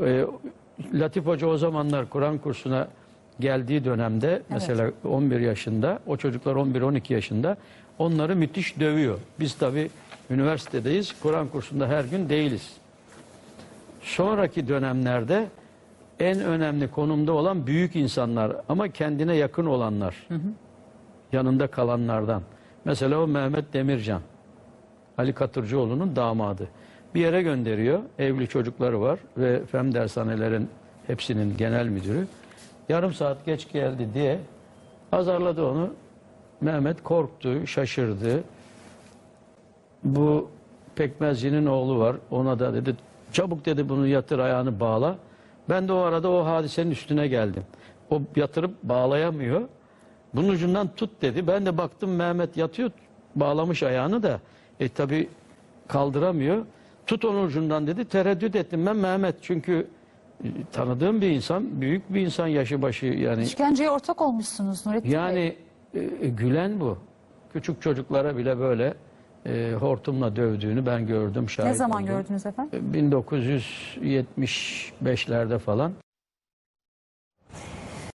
Ee, Latif Hoca o zamanlar Kur'an kursuna geldiği dönemde mesela 11 yaşında o çocuklar 11-12 yaşında onları müthiş dövüyor. Biz tabi üniversitedeyiz Kur'an kursunda her gün değiliz. Sonraki dönemlerde en önemli konumda olan büyük insanlar ama kendine yakın olanlar. Yanında kalanlardan. Mesela o Mehmet Demircan. Ali Katırcıoğlu'nun damadı. Bir yere gönderiyor. Evli çocukları var ve fen dershanelerin hepsinin genel müdürü. Yarım saat geç geldi diye azarladı onu. Mehmet korktu, şaşırdı. Bu pekmezcinin oğlu var. Ona da dedi çabuk dedi bunu yatır ayağını bağla. Ben de o arada o hadisenin üstüne geldim. O yatırıp bağlayamıyor. Bunun ucundan tut dedi. Ben de baktım Mehmet yatıyor bağlamış ayağını da. E tabi kaldıramıyor. Tut onun ucundan dedi. Tereddüt ettim ben Mehmet çünkü e, tanıdığım bir insan, büyük bir insan yaşı başı yani. İşkenceye ortak olmuşsunuz Nurettin Bey. Yani e, e, gülen bu. Küçük çocuklara bile böyle e, hortumla dövdüğünü ben gördüm şahit Ne zaman oldum. gördünüz efendim? E, 1975'lerde falan